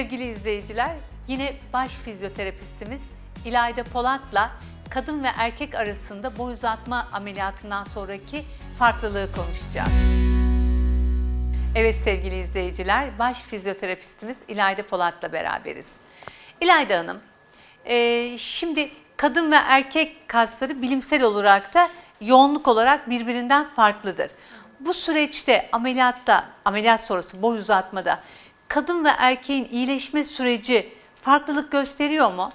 Sevgili izleyiciler, yine baş fizyoterapistimiz İlayda Polat'la kadın ve erkek arasında boy uzatma ameliyatından sonraki farklılığı konuşacağız. Evet sevgili izleyiciler, baş fizyoterapistimiz İlayda Polat'la beraberiz. İlayda Hanım, e, şimdi kadın ve erkek kasları bilimsel olarak da yoğunluk olarak birbirinden farklıdır. Bu süreçte ameliyatta, ameliyat sonrası boy uzatmada kadın ve erkeğin iyileşme süreci farklılık gösteriyor mu?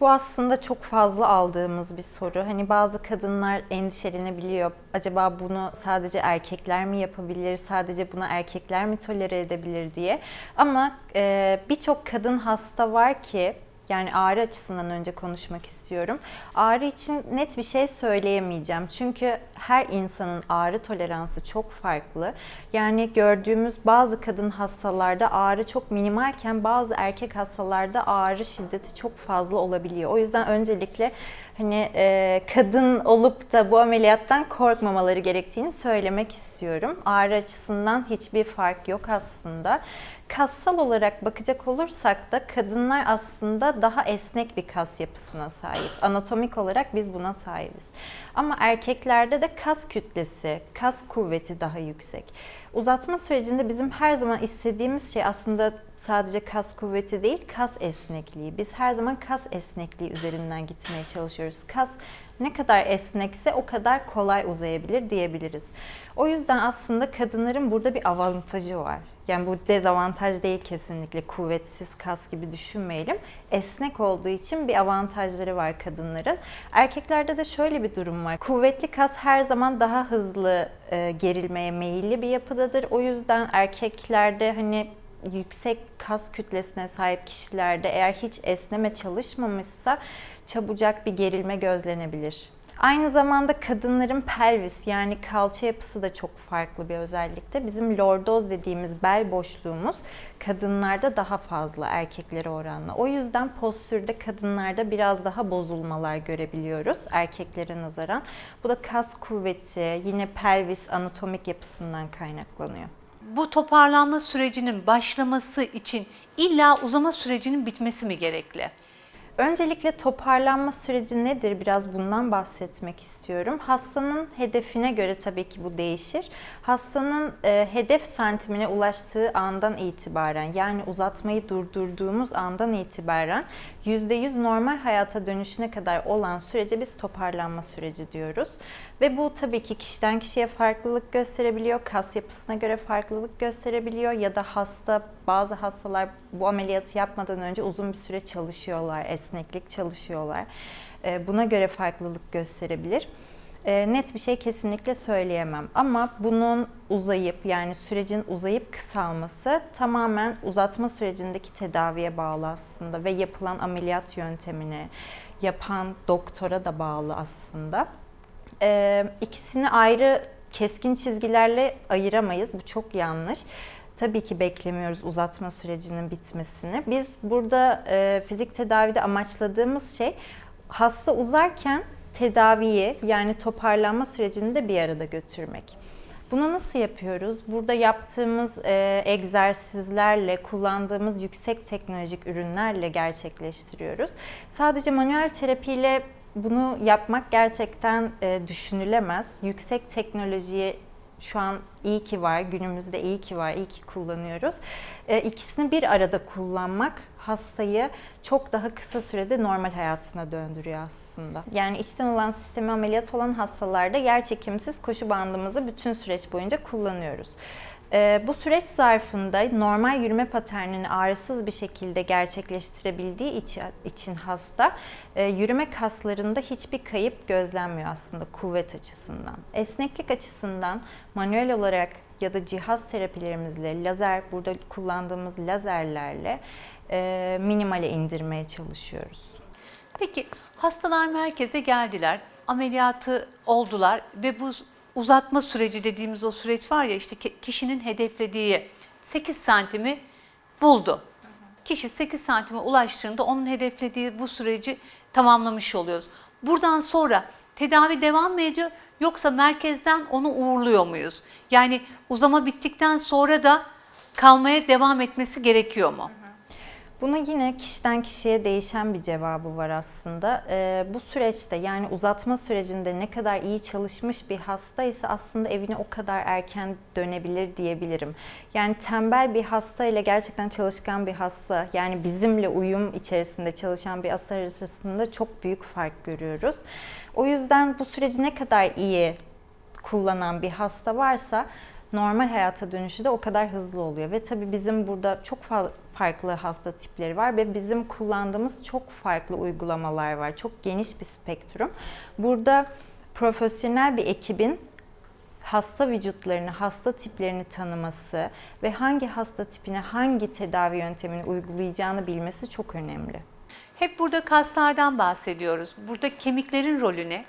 Bu aslında çok fazla aldığımız bir soru. Hani bazı kadınlar endişelenebiliyor. Acaba bunu sadece erkekler mi yapabilir, sadece buna erkekler mi tolere edebilir diye. Ama e, birçok kadın hasta var ki yani ağrı açısından önce konuşmak istiyorum. Ağrı için net bir şey söyleyemeyeceğim. Çünkü her insanın ağrı toleransı çok farklı. Yani gördüğümüz bazı kadın hastalarda ağrı çok minimalken bazı erkek hastalarda ağrı şiddeti çok fazla olabiliyor. O yüzden öncelikle hani e, kadın olup da bu ameliyattan korkmamaları gerektiğini söylemek istiyorum. Ağrı açısından hiçbir fark yok aslında. Kassal olarak bakacak olursak da kadınlar aslında daha esnek bir kas yapısına sahip. Anatomik olarak biz buna sahibiz. Ama erkeklerde de kas kütlesi, kas kuvveti daha yüksek. Uzatma sürecinde bizim her zaman istediğimiz şey aslında sadece kas kuvveti değil, kas esnekliği. Biz her zaman kas esnekliği üzerinden gitmeye çalışıyoruz. Kas ne kadar esnekse o kadar kolay uzayabilir diyebiliriz. O yüzden aslında kadınların burada bir avantajı var. Yani bu dezavantaj değil kesinlikle kuvvetsiz kas gibi düşünmeyelim. Esnek olduğu için bir avantajları var kadınların. Erkeklerde de şöyle bir durum var. Kuvvetli kas her zaman daha hızlı e, gerilmeye meyilli bir yapıdadır. O yüzden erkeklerde hani yüksek kas kütlesine sahip kişilerde eğer hiç esneme çalışmamışsa çabucak bir gerilme gözlenebilir. Aynı zamanda kadınların pelvis yani kalça yapısı da çok farklı bir özellikte. Bizim lordoz dediğimiz bel boşluğumuz kadınlarda daha fazla erkeklere oranla. O yüzden postürde kadınlarda biraz daha bozulmalar görebiliyoruz erkeklere nazaran. Bu da kas kuvveti, yine pelvis anatomik yapısından kaynaklanıyor. Bu toparlanma sürecinin başlaması için illa uzama sürecinin bitmesi mi gerekli? Öncelikle toparlanma süreci nedir? Biraz bundan bahsetmek istiyorum. Hastanın hedefine göre tabii ki bu değişir. Hastanın e, hedef santimine ulaştığı andan itibaren yani uzatmayı durdurduğumuz andan itibaren %100 normal hayata dönüşüne kadar olan sürece biz toparlanma süreci diyoruz. Ve bu tabii ki kişiden kişiye farklılık gösterebiliyor, kas yapısına göre farklılık gösterebiliyor ya da hasta bazı hastalar bu ameliyatı yapmadan önce uzun bir süre çalışıyorlar, esneklik çalışıyorlar. E, Buna göre farklılık gösterebilir. E, Net bir şey kesinlikle söyleyemem ama bunun uzayıp yani sürecin uzayıp kısalması tamamen uzatma sürecindeki tedaviye bağlı aslında ve yapılan ameliyat yöntemine, yapan doktora da bağlı aslında. E, ikisini ayrı keskin çizgilerle ayıramayız. Bu çok yanlış. Tabii ki beklemiyoruz uzatma sürecinin bitmesini. Biz burada e, fizik tedavide amaçladığımız şey hasta uzarken tedaviyi yani toparlanma sürecini de bir arada götürmek. Bunu nasıl yapıyoruz? Burada yaptığımız e, egzersizlerle, kullandığımız yüksek teknolojik ürünlerle gerçekleştiriyoruz. Sadece manuel terapiyle bunu yapmak gerçekten e, düşünülemez. Yüksek teknolojiye şu an iyi ki var, günümüzde iyi ki var, iyi ki kullanıyoruz. E, ikisini bir arada kullanmak hastayı çok daha kısa sürede normal hayatına döndürüyor aslında. Yani içten olan sistemi ameliyat olan hastalarda yer çekimsiz koşu bandımızı bütün süreç boyunca kullanıyoruz. Ee, bu süreç zarfında normal yürüme paternini ağrısız bir şekilde gerçekleştirebildiği için hasta e, yürüme kaslarında hiçbir kayıp gözlenmiyor aslında kuvvet açısından. Esneklik açısından manuel olarak ya da cihaz terapilerimizle, lazer burada kullandığımız lazerlerle e, minimale indirmeye çalışıyoruz. Peki hastalar merkeze geldiler, ameliyatı oldular ve bu uzatma süreci dediğimiz o süreç var ya işte ki- kişinin hedeflediği 8 santimi buldu. Kişi 8 santime ulaştığında onun hedeflediği bu süreci tamamlamış oluyoruz. Buradan sonra tedavi devam mı ediyor yoksa merkezden onu uğurluyor muyuz? Yani uzama bittikten sonra da kalmaya devam etmesi gerekiyor mu? Bunu yine kişiden kişiye değişen bir cevabı var aslında. Ee, bu süreçte yani uzatma sürecinde ne kadar iyi çalışmış bir hasta ise aslında evine o kadar erken dönebilir diyebilirim. Yani tembel bir hasta ile gerçekten çalışkan bir hasta yani bizimle uyum içerisinde çalışan bir hasta arasında çok büyük fark görüyoruz. O yüzden bu süreci ne kadar iyi kullanan bir hasta varsa normal hayata dönüşü de o kadar hızlı oluyor. Ve tabii bizim burada çok fa- farklı hasta tipleri var ve bizim kullandığımız çok farklı uygulamalar var. Çok geniş bir spektrum. Burada profesyonel bir ekibin hasta vücutlarını, hasta tiplerini tanıması ve hangi hasta tipine hangi tedavi yöntemini uygulayacağını bilmesi çok önemli. Hep burada kaslardan bahsediyoruz. Burada kemiklerin rolü ne?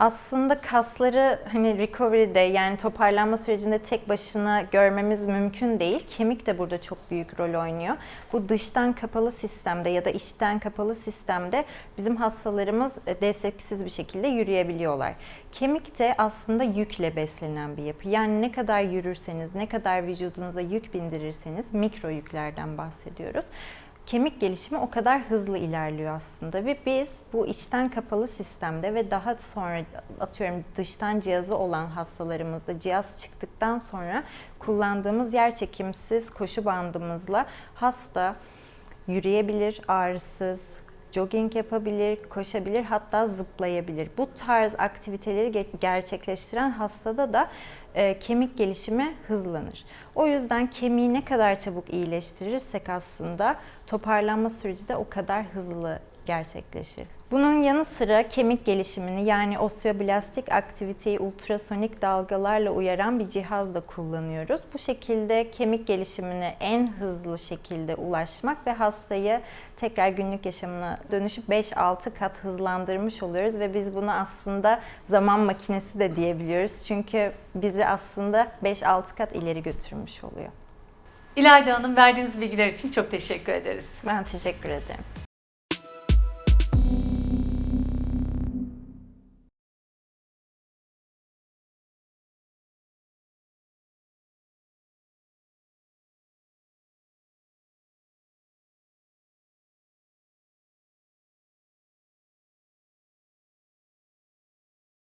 Aslında kasları hani recovery'de yani toparlanma sürecinde tek başına görmemiz mümkün değil. Kemik de burada çok büyük rol oynuyor. Bu dıştan kapalı sistemde ya da içten kapalı sistemde bizim hastalarımız e, desteksiz bir şekilde yürüyebiliyorlar. Kemik de aslında yükle beslenen bir yapı. Yani ne kadar yürürseniz, ne kadar vücudunuza yük bindirirseniz mikro yüklerden bahsediyoruz kemik gelişimi o kadar hızlı ilerliyor aslında ve biz bu içten kapalı sistemde ve daha sonra atıyorum dıştan cihazı olan hastalarımızda cihaz çıktıktan sonra kullandığımız yer çekimsiz koşu bandımızla hasta yürüyebilir, ağrısız, jogging yapabilir, koşabilir, hatta zıplayabilir. Bu tarz aktiviteleri ge- gerçekleştiren hastada da e, kemik gelişimi hızlanır. O yüzden kemiği ne kadar çabuk iyileştirirsek aslında toparlanma süreci de o kadar hızlı gerçekleşir. Bunun yanı sıra kemik gelişimini yani osteoblastik aktiviteyi ultrasonik dalgalarla uyaran bir cihaz da kullanıyoruz. Bu şekilde kemik gelişimine en hızlı şekilde ulaşmak ve hastayı tekrar günlük yaşamına dönüşüp 5-6 kat hızlandırmış oluyoruz ve biz bunu aslında zaman makinesi de diyebiliyoruz. Çünkü bizi aslında 5-6 kat ileri götürmüş oluyor. İlayda Hanım verdiğiniz bilgiler için çok teşekkür ederiz. Ben teşekkür ederim.